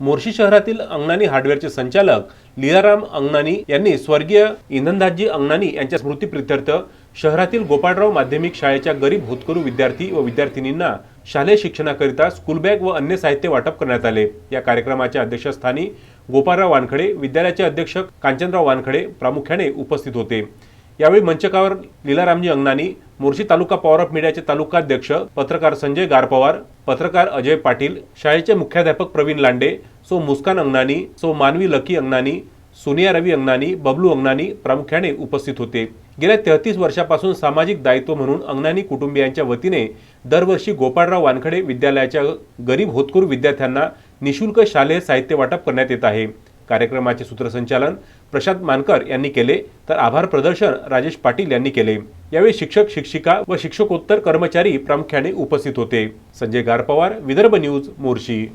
मोर्शी शहरातील अंगणानी हार्डवेअरचे संचालक लीलाराम अंगणानी यांनी स्वर्गीय इंधनदासजी अंगणानी यांच्या स्मृतीप्रित्यर्थ शहरातील गोपाळराव माध्यमिक शाळेच्या गरीब होतकरू विद्यार्थी व विद्यार्थिनींना शालेय शिक्षणाकरिता स्कूल बॅग व अन्य साहित्य वाटप करण्यात आले. या कार्यक्रमाच्या अध्यक्षस्थानी गोपाळराव वानखडे विद्यालयाचे अध्यक्ष कांचनराव वानखडे प्रामुख्याने उपस्थित होते. यावेळी मंचकावर लीलारामजी अंगणानी मोर्शी तालुका पॉवर ऑफ मीडियाचे तालुकाध्यक्ष पत्रकार संजय गारपवार पत्रकार अजय पाटील शाळेचे मुख्याध्यापक प्रवीण लांडे सो मुस्कान अंगणानी सो मानवी लकी अंगणानी सोनिया रवी अंगणानी बबलू अंगणानी प्रामुख्याने उपस्थित होते. गेल्या तेहतीस वर्षापासून सामाजिक दायित्व म्हणून अंगणानी कुटुंबियांच्या वतीने दरवर्षी गोपाळराव वानखडे विद्यालयाच्या गरीब होतकूर विद्यार्थ्यांना निशुल्क शालेय साहित्य वाटप करण्यात येत आहे. कार्यक्रमाचे सूत्रसंचालन प्रशांत मानकर यांनी केले तर आभार प्रदर्शन राजेश पाटील यांनी केले. यावेळी शिक्षक शिक्षिका व शिक्षकोत्तर कर्मचारी प्रामुख्याने उपस्थित होते. संजय गारपवार विदर्भ न्यूज मोर्शी.